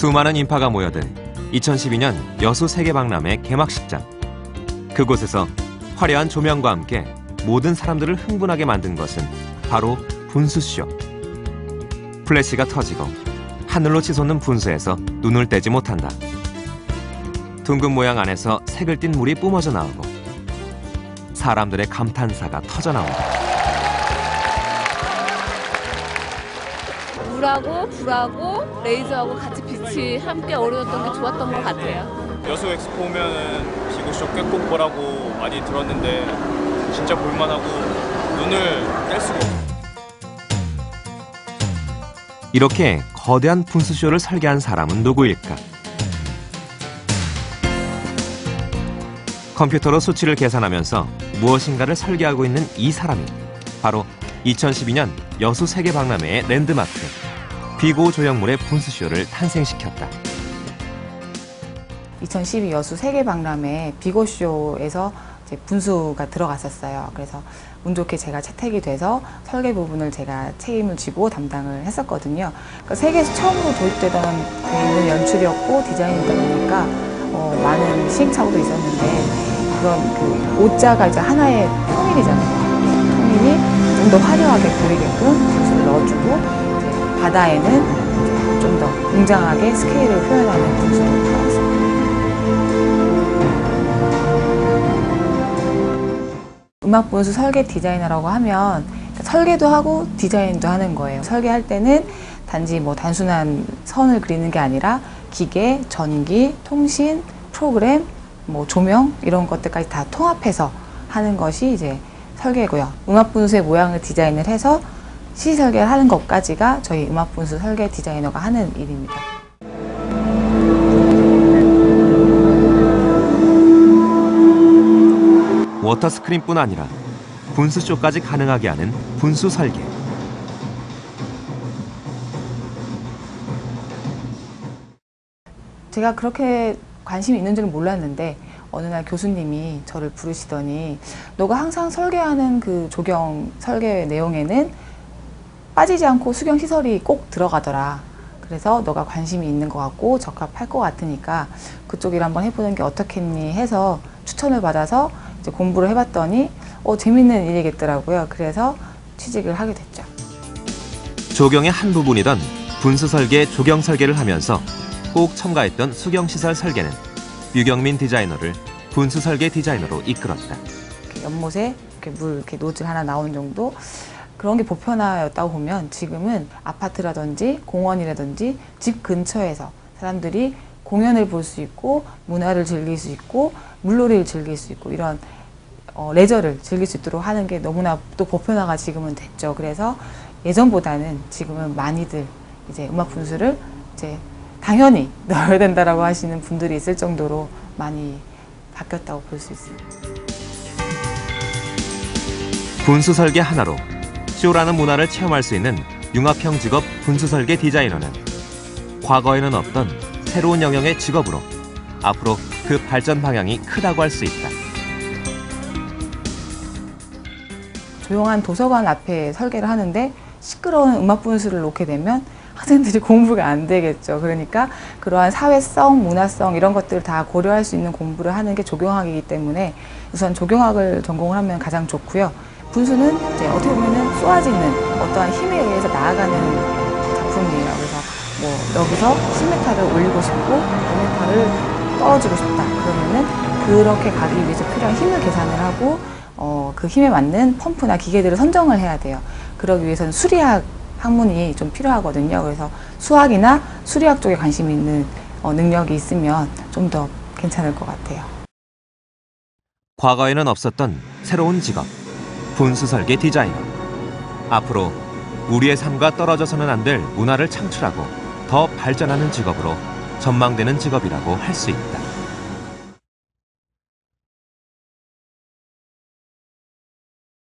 수많은 인파가 모여든 2012년 여수 세계박람회 개막식장. 그곳에서 화려한 조명과 함께 모든 사람들을 흥분하게 만든 것은 바로 분수쇼. 플래시가 터지고 하늘로 치솟는 분수에서 눈을 떼지 못한다. 둥근 모양 안에서 색을 띤 물이 뿜어져 나오고 사람들의 감탄사가 터져 나온다. 물하고 불하고 레이저하고 같이 빛이 함께 어우러졌던 게 좋았던 것 같아요. 여수 엑스포 오면은 비구쇼 꽤꼭 보라고 많이 들었는데 진짜 볼만하고 눈을 뗄 수가 없어요. 이렇게 거대한 분수쇼를 설계한 사람은 누구일까? 컴퓨터로 수치를 계산하면서 무엇인가를 설계하고 있는 이 사람이 바로 2012년 여수 세계박람회의 랜드마크 비고 조형물의 분수쇼를 탄생시켰다. 2012 여수 세계박람회 비고쇼에서 분수가 들어갔었어요. 그래서 운 좋게 제가 채택이 돼서 설계 부분을 제가 책임을 지고 담당을 했었거든요. 그러니까 세계에서 처음으로 도입되던 돼 있는 연출이었고 디자인이다 보니까 어, 많은 시행착오도 있었는데 그런 그 옷자가 이제 하나의 통일이잖아요. 통일이 좀 더 화려하게 보이게끔 분수를 넣어주고 바다에는 좀 더 웅장하게 스케일을 표현하는 분수로 들어갔습니다. 음악 분수 설계 디자이너라고 하면 설계도 하고 디자인도 하는 거예요. 설계할 때는 단지 뭐 단순한 선을 그리는 게 아니라 기계, 전기, 통신, 프로그램, 뭐 조명 이런 것들까지 다 통합해서 하는 것이 이제 설계고요. 음악 분수의 모양을 디자인을 해서 시 설계를 하는 것까지가 저희 음악 분수 설계 디자이너가 하는 일입니다. 워터스크린뿐 아니라 분수쇼까지 가능하게 하는 분수 설계. 제가 그렇게 관심이 있는 줄은 몰랐는데 어느 날 교수님이 저를 부르시더니 너가 항상 설계하는 그 조경 설계 내용에는 빠지지 않고 수경 시설이 꼭 들어가더라. 그래서 너가 관심이 있는 것 같고 적합할 것 같으니까 그쪽 일 한번 해보는 게 어떻겠니 해서 추천을 받아서 이제 공부를 해봤더니 어, 재밌는 일이겠더라고요. 그래서 취직을 하게 됐죠. 조경의 한 부분이던 분수 설계, 조경 설계를 하면서 꼭 첨가했던 수경 시설 설계는 유경민 디자이너를 분수 설계 디자이너로 이끌었다. 이렇게 연못에 이렇게 물 이렇게 노즐 하나 나오는 정도 그런 게 보편화였다고 보면 지금은 아파트라든지 공원이라든지 집 근처에서 사람들이 공연을 볼 수 있고 문화를 즐길 수 있고 물놀이를 즐길 수 있고 이런 어, 레저를 즐길 수 있도록 하는 게 너무나 또 보편화가 지금은 됐죠. 그래서 예전보다는 지금은 많이들 이제 음악 분수를 이제 당연히 넣어야 된다라고 하시는 분들이 있을 정도로 많이 바뀌었다고 볼 수 있습니다. 분수 설계 하나로 쇼라는 문화를 체험할 수 있는 융합형 직업 분수 설계 디자이너는 과거에는 없던 새로운 영역의 직업으로 앞으로 그 발전 방향이 크다고 할 수 있다. 조용한 도서관 앞에 설계를 하는데 시끄러운 음악 분수를 놓게 되면 학생들이 공부가 안 되겠죠. 그러니까 그러한 사회성, 문화성 이런 것들을 다 고려할 수 있는 공부를 하는 게 조경학이기 때문에 우선 조경학을 전공을 하면 가장 좋고요. 분수는 이제 어떻게 보면은 쏘아지는 어떠한 힘에 의해서 나아가는 작품이에요. 그래서 뭐 여기서 10m를 올리고 싶고 5m를 떨어지고 싶다. 그러면은 그렇게 가기 위해서 필요한 힘을 계산을 하고 어, 그 힘에 맞는 펌프나 기계들을 선정을 해야 돼요. 그러기 위해서는 수리학 학문이 좀 필요하거든요. 그래서 수학이나 수리학 쪽에 관심 있는 어, 능력이 있으면 좀 더 괜찮을 것 같아요. 과거에는 없었던 새로운 직업 분수 설계 디자이너. 앞으로 우리의 삶과 떨어져서는 안 될 문화를 창출하고 더 발전하는 직업으로 전망되는 직업이라고 할 수 있다.